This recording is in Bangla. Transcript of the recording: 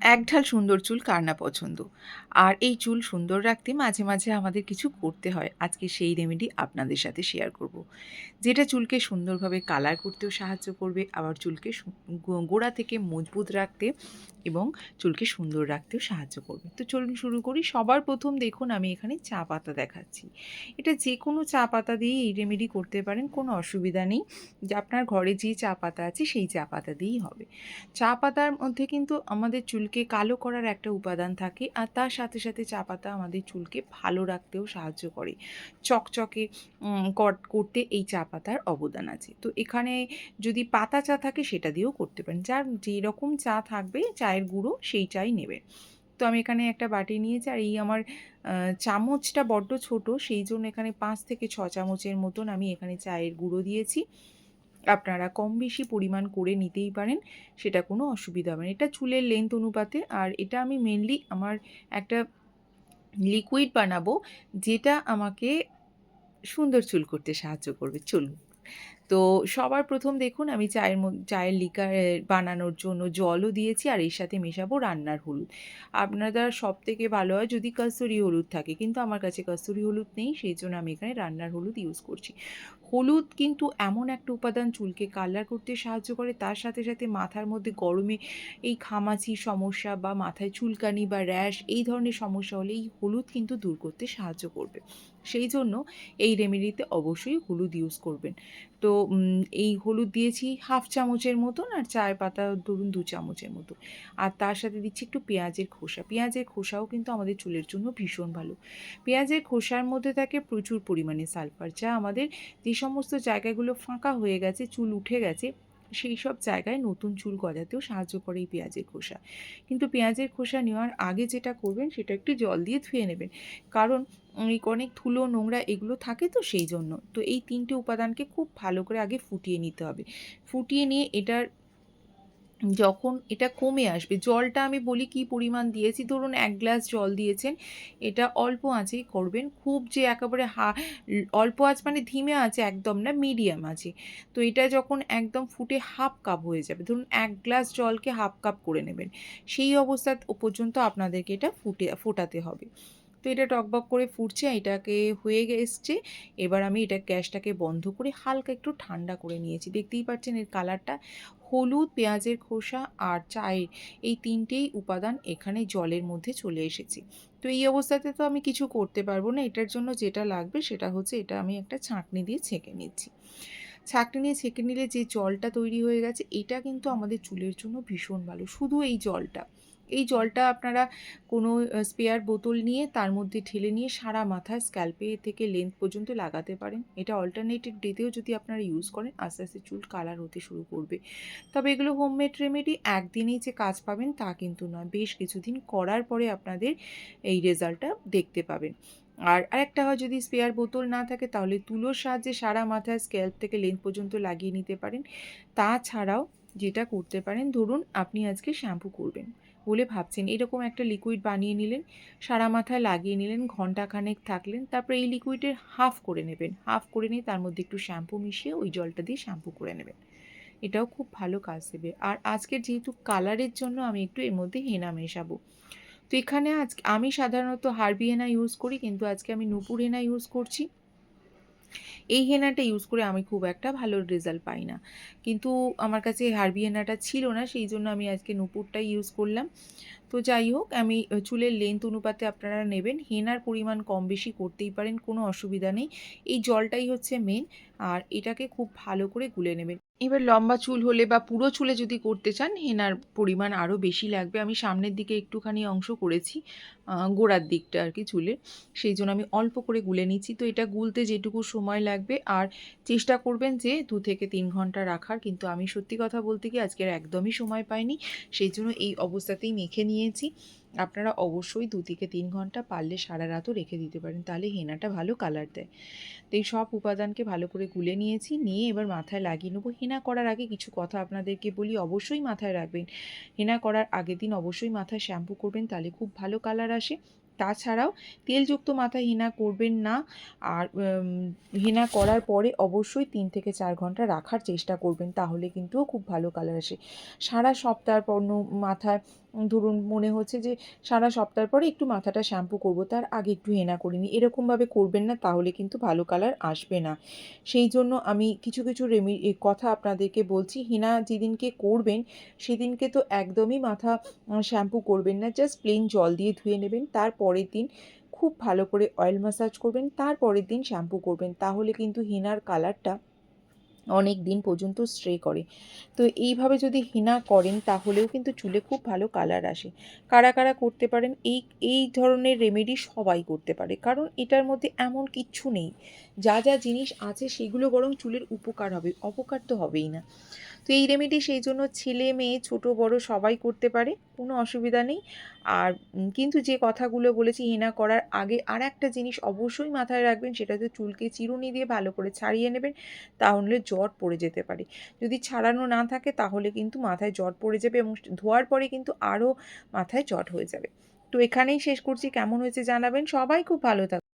একঢাল সুন্দর চুল কার না পছন্দ? আর এই চুল সুন্দর রাখতে মাঝে মাঝে আমাদের কিছু করতে হয়। আজকে সেই রেমেডি আপনাদের সাথে শেয়ার করব। যেটা চুলকে সুন্দরভাবে কালার করতেও সাহায্য করবে, আবার চুলকে গোড়া থেকে মজবুত রাখতে এবং চুলকে সুন্দর রাখতেও সাহায্য করবে। তো চলুন শুরু করি। সবার প্রথম দেখুন, আমি এখানে চা পাতা দেখাচ্ছি। এটা যে কোনো চা পাতা দিয়ে এই রেমেডি করতে পারেন, কোনো অসুবিধা নেই। যে আপনার ঘরে যে চা পাতা আছে, সেই চা পাতা দিয়েই হবে। চা পাতার মধ্যে কিন্তু আমাদের চুলকে কালো করার একটা উপাদান থাকে আর তার সাথে সাথে চা পাতা আমাদের চুলকে ভালো রাখতেও সাহায্য করে। চকচকে কর- করতে এই চা পাতার অবদান আছে। তো এখানে যদি পাতা চা থাকে সেটা দিয়েও করতে পারেন। যার যেরকম চা থাকবে, চায়ের গুঁড়ো সেই চাই নেবেন তো আমি এখানে একটা বাটি নিয়েছি আর এই আমার চামচটা বড্ড ছোট, সেই জন্য এখানে পাঁচ থেকে ছ চামচের মতন আমি এখানে চায়ের গুঁড়ো দিয়েছি। আপনারা কম বেশি পরিমাণ করে নিতেই পারেন, সেটা কোনো অসুবিধা হবে না। এটা চুলের লেন্থ অনুপাতে, আর এটা আমি মেনলি আমার একটা লিকুইড বানাবো, যেটা আমাকে সুন্দর চুল করতে সাহায্য করবে। চলুন। তো সবার প্রথম দেখুন আমি চায়ের চায়ের লিকার বানানোর জন্য জলও দিয়েছি আর এর সাথে মেশাবো রান্নার হলুদ। আপনারা সব থেকে ভালো হয় যদি কস্তুরি হলুদ থাকে, কিন্তু আমার কাছে কস্তুরি হলুদ নেই, সেই জন্য আমি এখানে রান্নার হলুদ ইউজ করছি। হলুদ কিন্তু এমন একটা উপাদান চুলকে কালার করতে সাহায্য করে, তার সাথে সাথে মাথার মধ্যে গরমে এই ঘামাচি সমস্যা বা মাথায় চুলকানি বা র্যাশ এই ধরনের সমস্যা হলে এই হলুদ কিন্তু দূর করতে সাহায্য করবে। সেই জন্য এই রেমেডিতে অবশ্যই হলুদ ইউজ করবেন। তো এই হলুদ দিয়েছি হাফ চামচের মতন আর চায়ের পাতা ধরুন দু চামচের মতো। আর তার সাথে দিচ্ছি একটু পেঁয়াজের খোসা। পেঁয়াজের খোসাও কিন্তু আমাদের চুলের জন্য ভীষণ ভালো। পেঁয়াজের খোসার মধ্যে থাকে প্রচুর পরিমাণে সালফার, যা আমাদের যে সমস্ত জায়গাগুলো ফাঁকা হয়ে গেছে, চুল উঠে গেছে সেই সব জায়গায় নতুন চুল গজাতেও সাহায্য করে এই পেঁয়াজের খোসা। কিন্তু পেঁয়াজের খোসা নেওয়ার আগে যেটা করবেন, সেটা একটু জল দিয়ে ধুয়ে নেবেন। কারণ অনেক ধুলো, নোংরা এগুলো থাকে তো সেই জন্য তো এই তিনটে উপাদানকে খুব ভালো করে আগে ফুটিয়ে নিতে হবে। ফুটিয়ে নিয়ে এটার যখন এটা কমে আসবে, জলটা আমি বলি কি পরিমাণ দিয়েছি, ধরুন এক গ্লাস জল দিয়েছেন, এটা অল্প আঁচেই করবেন, খুব যে একেবারে হা, অল্প আঁচ মানে ধিমে আছে একদম না, মিডিয়াম আছে তো এটা যখন একদম ফুটে হাফ কাপ হয়ে যাবে, ধরুন এক গ্লাস জলকে হাফ কাপ করে নেবেন, সেই অবস্থা পর্যন্ত আপনাদেরকে এটা ফুটে, ফোটাতে হবে। তো এটা টকবক করে ফুটছে এটাকে হয়ে এসছে। এবার আমি এটা গ্যাসটাকে বন্ধ করে হালকা একটু ঠান্ডা করে নিয়েছি। দেখতেই পাচ্ছেন এর কালারটা হলুদ, পেঁয়াজের খোসা আর চায়ের এই তিনটেই উপাদান এখানে জলের মধ্যে চলে এসেছে। তো এই অবস্থাতে তো আমি কিছু করতে পারব না, এটার জন্য যেটা লাগবে সেটা হচ্ছে এটা আমি একটা ছাঁকনি দিয়ে ছেঁকে নিচ্ছি। ছাঁকনি নিয়ে ছেঁকে নিলে যে জলটা তৈরি হয়ে গেছে, এটা কিন্তু আমাদের চুলের জন্য ভীষণ ভালো। শুধু এই জলটা। এই জলটা আপনারা কোনো স্পেয়ার বোতল নিয়ে তার মধ্যে ঢেলে নিয়ে সারা মাথায় স্ক্যাল্পে থেকে লেন্থ পর্যন্ত লাগাতে পারেন। এটা অল্টারনেটিভ ডেতেও যদি আপনারা ইউজ করেন, আস্তে আস্তে চুল কালার হতে শুরু করবে। তবে এগুলো হোমমেড রেমেডি একদিনেই যে কাজ পাবেন তা কিন্তু নয়। বেশ কিছুদিন করার পরে আপনাদের এই রেজাল্টটা দেখতে পাবেন। আর আরেকটা হয়, যদি স্পেয়ার বোতল না থাকে, তাহলে তুলোর সাহায্যে সারা মাথায় স্ক্যাল্প থেকে লেন্থ পর্যন্ত লাগিয়ে নিতে পারেন। তাছাড়াও যেটা করতে পারেন, ধরুন আপনি আজকে শ্যাম্পু করবেন। বলে ভাবছেন। এরকম একটা লিকুইড বানিয়ে নিলেন, সারা মাথায় লাগিয়ে নিলেন ঘন্টাখানেক থাকলেন, তারপরে এই লিকুইডের হাফ করে নেবেন। হাফ করে নিয়ে তার মধ্যে একটু শ্যাম্পু মিশিয়ে ওই জলটা দিয়ে শ্যাম্পু করে নেবেন। এটাও খুব ভালো কাজ দেবে। আর আজকের যেহেতু কালারের জন্য আমি একটু এর মধ্যে হেনা মেশাবো। তো এখানে আজ, আমি সাধারণত হারবি হেনা ইউজ করি, কিন্তু আজকে আমি নুপুর হেনা ইউজ করছি। এই হেনাটা ইউজ করে আমি খুব একটা ভালো রেজাল্ট পাই না। কিন্তু আমার কাছে হারবি হেনাটা ছিল না, সেই জন্য আমি আজকে নুপুরটাই ইউজ করলাম। তো যাই হোক, আমি চুলের লেন্থ অনুপাতে আপনারা নেবেন। হেনার পরিমাণ কম বেশি করতেই পারেন, কোনো অসুবিধা নেই। এই জলটাই হচ্ছে মেন আর এটাকে খুব ভালো করে গুলে নেবেন। এবার লম্বা চুল হলে বা পুরো চুলে যদি করতে চান, হেনার পরিমাণ আরও বেশি লাগবে। আমি সামনের দিকে একটুখানি অংশ করেছি গোড়ার দিকটা আর কি চুলের। সেই জন্য আমি অল্প করে গুলে নিচ্ছি। তো এটা গুলতে যেটুকু সময় লাগবে, আর চেষ্টা করবেন যে দু থেকে তিন ঘণ্টা রাখার। কিন্তু আমি সত্যি কথা বলতে কি আজকের একদমই সময় পাইনি। সেই জন্য এই অবস্থাতেই মেখে নিয়েছি। আপনারা অবশ্যই দু থেকে তিন ঘণ্টা পারলে সারা রাতও রেখে দিতে পারেন, তাহলে হেনাটা ভালো কালার দেয়। তো এই সব উপাদানকে ভালো করে গুলে নিয়েছি, নিয়ে এবার মাথায় লাগিয়ে নেব। হেনা করার আগে কিছু কথা আপনাদেরকে বলি, অবশ্যই মাথায় রাখবেন। হেনা করার আগের দিন অবশ্যই মাথায় শ্যাম্পু করবেন, তাহলে খুব ভালো কালার আসে। তাছাড়াও তেলযুক্ত মাথায় হেনা করবেন না, আর হেনা করার পরে অবশ্যই তিন থেকে চার ঘণ্টা রাখার চেষ্টা করবেন, তাহলে কিন্তু খুব ভালো কালার আসে। সারা সপ্তাহ পর মাথায় ধরুন মনে হচ্ছে যে সারা সপ্তাহ পরে একটু মাথাটা শ্যাম্পু করব, তার আগে একটু হেনা করে নিই। এরকমভাবে করবেন না, তাহলে কিন্তু ভালো কালার আসবে না। সেই জন্য আমি কিছু কিছু রেমি কথা আপনাদেরকে বলছি। হেনা যেদিনকে করবেন, সেদিনকে তো একদমই মাথা শ্যাম্পু করবেন না, জাস্ট প্লেন জল দিয়ে ধুয়ে নেবেন। তার পরের দিন খুব ভালো করে অয়েল ম্যাসাজ করবেন, তার পরের দিন শ্যাম্পু করবেন। তাহলে কিন্তু হেনার কালারটা অনেক দিন পর্যন্ত স্ট্রে করে। তো এইভাবে যদি হেনা করেন, তাহলেও কিন্তু চুলে খুব ভালো কালার আসে। কারা কারা করতে পারেন, এই এই ধরনের রেমেডি সবাই করতে পারে। কারণ এটার মধ্যে এমন কিচ্ছু নেই। যা যা জিনিস আছে, সেগুলো বরং চুলের উপকার হবে, অপকার তো হবেই না। তো এই রেমেডি সেই জন্য ছেলে, মেয়ে, ছোট, বড় সবাই করতে পারে, কোনো অসুবিধা নেই। আর কিন্তু যে কথাগুলো বলেছি হেনা করার আগে আর একটা জিনিস অবশ্যই মাথায় রাখবেন, সেটা হচ্ছে চুলকে চিরুনি দিয়ে ভালো করে ছাড়িয়ে নেবেন, তাহলে জট পড়ে যেতে পারে। যদি ছাড়ানো না থাকে, তাহলে কিন্তু মাথায় জট পড়ে যাবে এবং ধোয়ার পরে কিন্তু আরও মাথায় জট হয়ে যাবে। তো এখানেই শেষ করছি। কেমন হয়েছে জানাবেন। সবাই খুব ভালো থাকবে